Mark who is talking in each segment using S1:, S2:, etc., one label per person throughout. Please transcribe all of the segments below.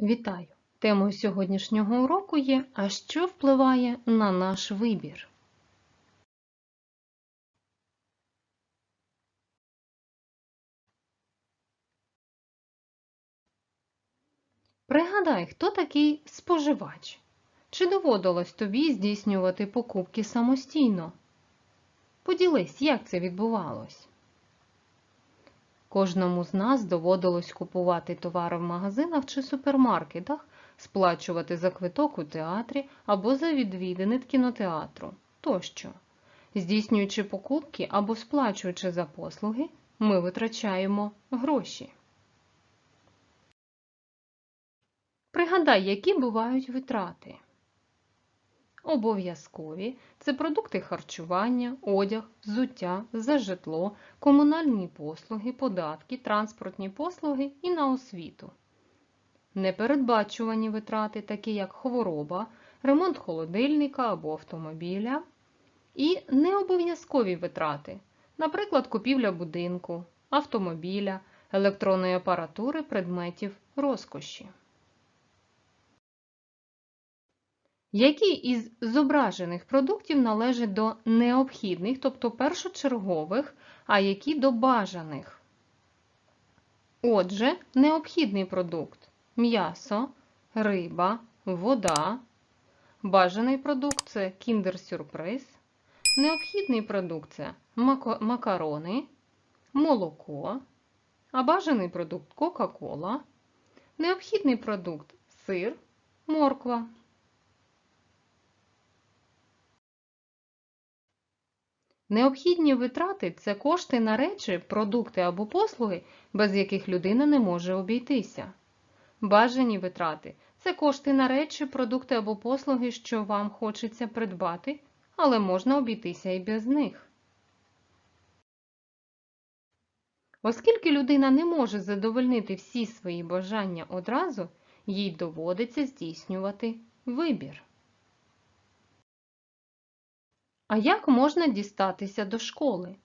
S1: Вітаю! Темою сьогоднішнього уроку є А що впливає на наш вибір? Пригадай, хто такий споживач? Чи доводилось тобі здійснювати покупки самостійно? Поділись, як це відбувалось? Кожному з нас доводилось купувати товари в магазинах чи супермаркетах, сплачувати за квиток у театрі або за відвідини кінотеатру тощо. Здійснюючи покупки або сплачуючи за послуги, ми витрачаємо гроші. Пригадай, які бувають витрати. Обов'язкові це продукти харчування, одяг, взуття, за житло, комунальні послуги, податки, транспортні послуги і на освіту. Непередбачувані витрати, такі як хвороба, ремонт холодильника або автомобіля. І необов'язкові витрати, наприклад, купівля будинку, автомобіля, електронної апаратури, предметів розкоші. Які із зображених продуктів належать до необхідних, тобто першочергових, а які до бажаних? Отже, необхідний продукт м'ясо, риба, вода. Бажаний продукт це кіндер-сюрприз. Необхідний продукт це макарони, молоко, а бажаний продукт Кока-Кола. Необхідний продукт сир, морква. Необхідні витрати це кошти на речі, продукти або послуги, без яких людина не може обійтися. Бажані витрати це кошти на речі, продукти або послуги, що вам хочеться придбати, але можна обійтися і без них. Оскільки людина не може задовольнити всі свої бажання одразу, їй доводиться здійснювати вибір. А як можна дістатися до школи?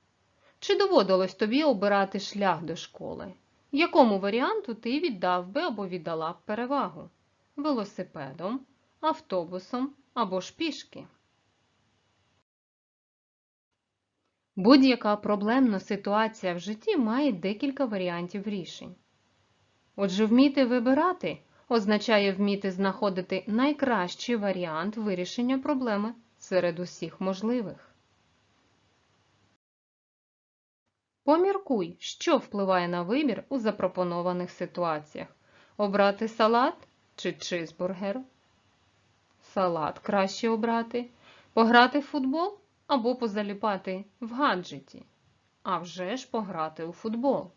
S1: Чи доводилось тобі обирати шлях до школи? Якому варіанту ти віддав би або віддала б перевагу? Велосипедом, автобусом або ж пішки? Будь-яка проблемна ситуація в житті має декілька варіантів рішень. Отже, вміти вибирати означає вміти знаходити найкращий варіант вирішення проблеми серед усіх можливих. Поміркуй, що впливає на вибір у запропонованих ситуаціях. Обрати салат чи чизбургер? Салат краще обрати, пограти в футбол або позаліпати в гаджеті. А вже ж пограти у футбол.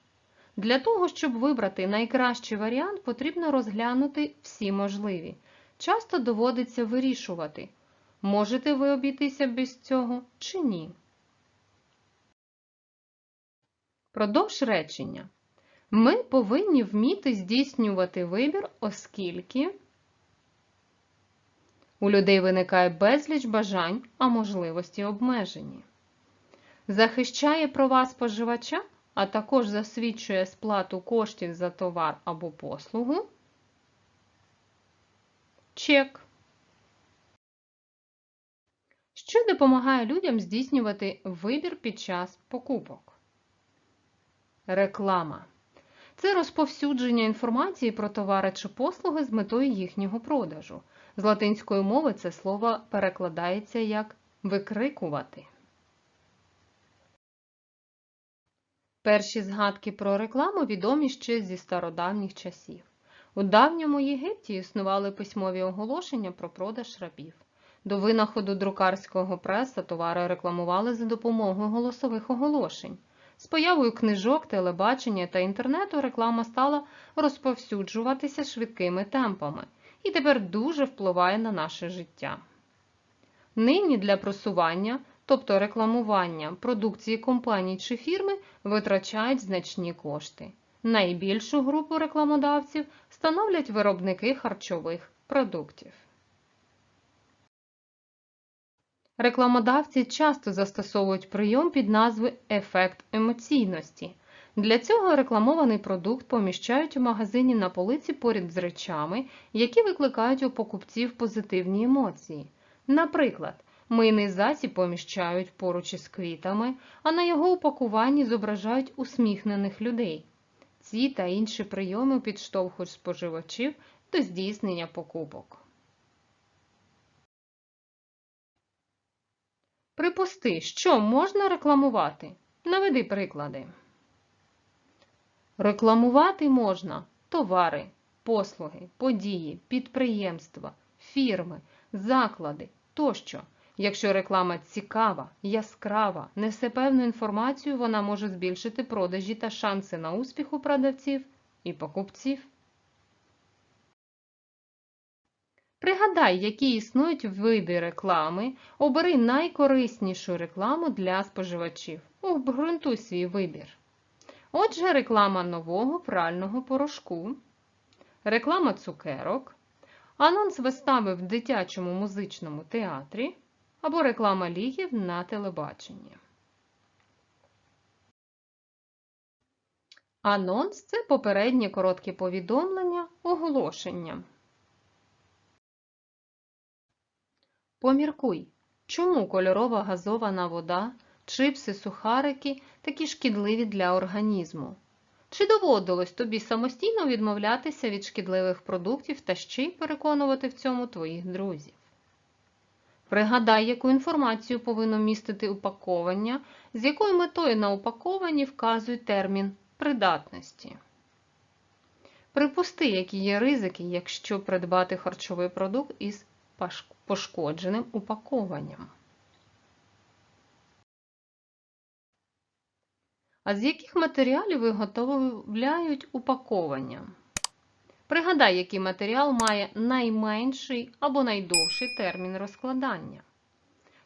S1: Для того, щоб вибрати найкращий варіант, потрібно розглянути всі можливі. Часто доводиться вирішувати, можете ви обійтися без цього чи ні. Продовж речення. Ми повинні вміти здійснювати вибір, оскільки у людей виникає безліч бажань, а можливості обмежені. Захищає права споживача, а також засвідчує сплату коштів за товар або послугу. Чек. Що допомагає людям здійснювати вибір під час покупок? Реклама. Це розповсюдження інформації про товари чи послуги з метою їхнього продажу. З латинської мови це слово перекладається як викрикувати. Перші згадки про рекламу відомі ще зі стародавніх часів. У давньому Єгипті існували письмові оголошення про продаж рабів. До винаходу друкарського преса товари рекламували за допомогою голосових оголошень. З появою книжок, телебачення та інтернету реклама стала розповсюджуватися швидкими темпами і тепер дуже впливає на наше життя. Нині для просування, тобто рекламування продукції компаній чи фірми, витрачають значні кошти. Найбільшу групу рекламодавців становлять виробники харчових продуктів. Рекламодавці часто застосовують прийом під назвою ефект емоційності. Для цього рекламований продукт поміщають у магазині на полиці поряд з речами, які викликають у покупців позитивні емоції. Наприклад, мийний засіб поміщають поруч із квітами, а на його упакуванні зображають усміхнених людей. Ці та інші прийоми підштовхують споживачів до здійснення покупок. Припусти, що можна рекламувати. Наведи приклади. Рекламувати можна товари, послуги, події, підприємства, фірми, заклади тощо. Якщо реклама цікава, яскрава, несе певну інформацію, вона може збільшити продажі та шанси на успіх у продавців і покупців. Пригадай, які існують види реклами, обери найкориснішу рекламу для споживачів. Обґрунтуй свій вибір. Отже, реклама нового прального порошку, реклама цукерок, анонс вистави в дитячому музичному театрі або реклама ліків на телебаченні. Анонс це попереднє коротке повідомлення, оголошення. Поміркуй, чому кольорова газована вода, чипси, сухарики такі шкідливі для організму? Чи доводилось тобі самостійно відмовлятися від шкідливих продуктів та ще й переконувати в цьому твоїх друзів? Пригадай, яку інформацію повинно містити упаковання, з якою метою на упакованні вказує термін придатності. Припусти, які є ризики, якщо придбати харчовий продукт із пошкодженим упакованням. А з яких матеріалів виготовляють упаковання? Пригадай, який матеріал має найменший або найдовший термін розкладання.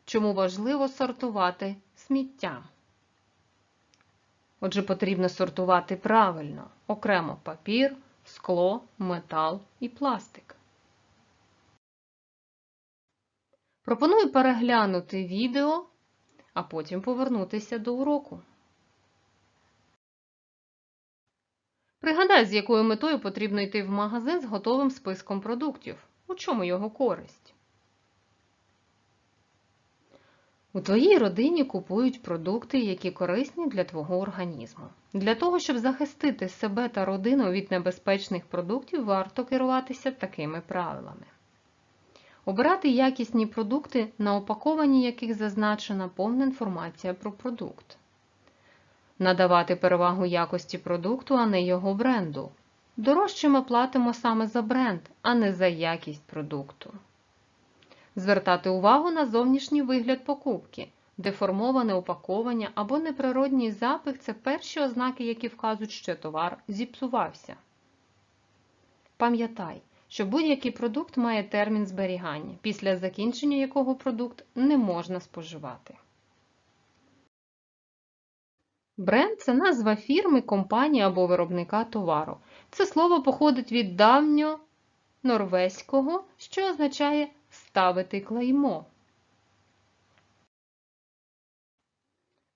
S1: Чому важливо сортувати сміття? Отже, потрібно сортувати правильно окремо папір, скло, метал і пластик. Пропоную переглянути відео, а потім повернутися до уроку. Пригадай, з якою метою потрібно йти в магазин з готовим списком продуктів. У чому його користь? У твоїй родині купують продукти, які корисні для твого організму. Для того, щоб захистити себе та родину від небезпечних продуктів, варто керуватися такими правилами. Обирати якісні продукти, на упакованні яких зазначена повна інформація про продукт. Надавати перевагу якості продукту, а не його бренду. Дорожче ми платимо саме за бренд, а не за якість продукту. Звертати увагу на зовнішній вигляд покупки. Деформоване упаковання або неприродній запах це перші ознаки, які вказують, що товар зіпсувався. Пам'ятай, що будь-який продукт має термін зберігання, після закінчення якого продукт не можна споживати. Бренд це назва фірми, компанії або виробника товару. Це слово походить від давньонорвезького, що означає ставити клеймо.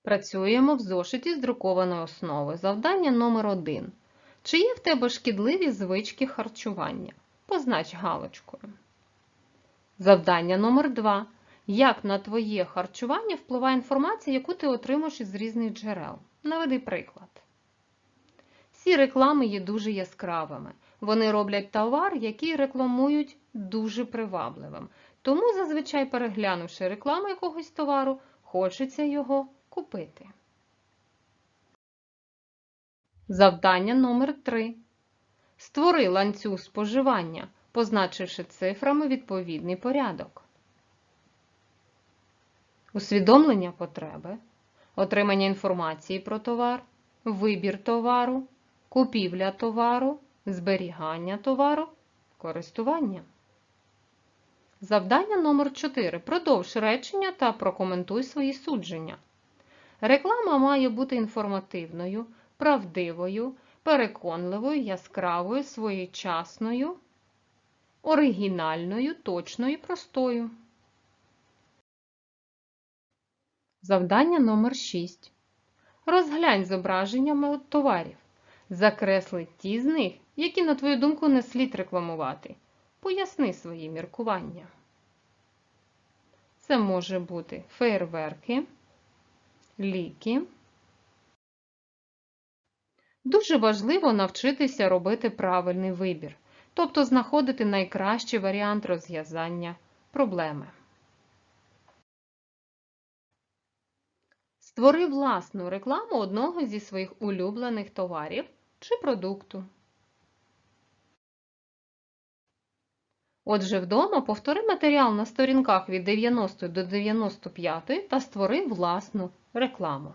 S1: Працюємо в зошиті з друкованої основи. Завдання номер 1 Чи є в тебе шкідливі звички харчування? Познач галочкою. Завдання номер 2 Як на твоє харчування впливає інформація, яку ти отримуєш із різних джерел? Наведи приклад. Всі реклами є дуже яскравими. Вони роблять товар, який рекламують дуже привабливим. Тому, зазвичай, переглянувши рекламу якогось товару, хочеться його купити. Завдання номер 3 Створи ланцюг споживання, позначивши цифрами відповідний порядок. Усвідомлення потреби, отримання інформації про товар, вибір товару, купівля товару, зберігання товару, користування. Завдання номер 4 Продовж речення та прокоментуй свої судження. Реклама має бути інформативною, правдивою, переконливою, яскравою, своєчасною, оригінальною, точною і простою. Завдання номер 6 Розглянь зображення товарів. Закресли ті з них, які, на твою думку, не слід рекламувати. Поясни свої міркування. Це може бути фейерверки, ліки. Дуже важливо навчитися робити правильний вибір, тобто знаходити найкращий варіант розв'язання проблеми. Створи власну рекламу одного зі своїх улюблених товарів чи продукту. Отже, вдома повтори матеріал на сторінках від 90 до 95 та створи власну рекламу.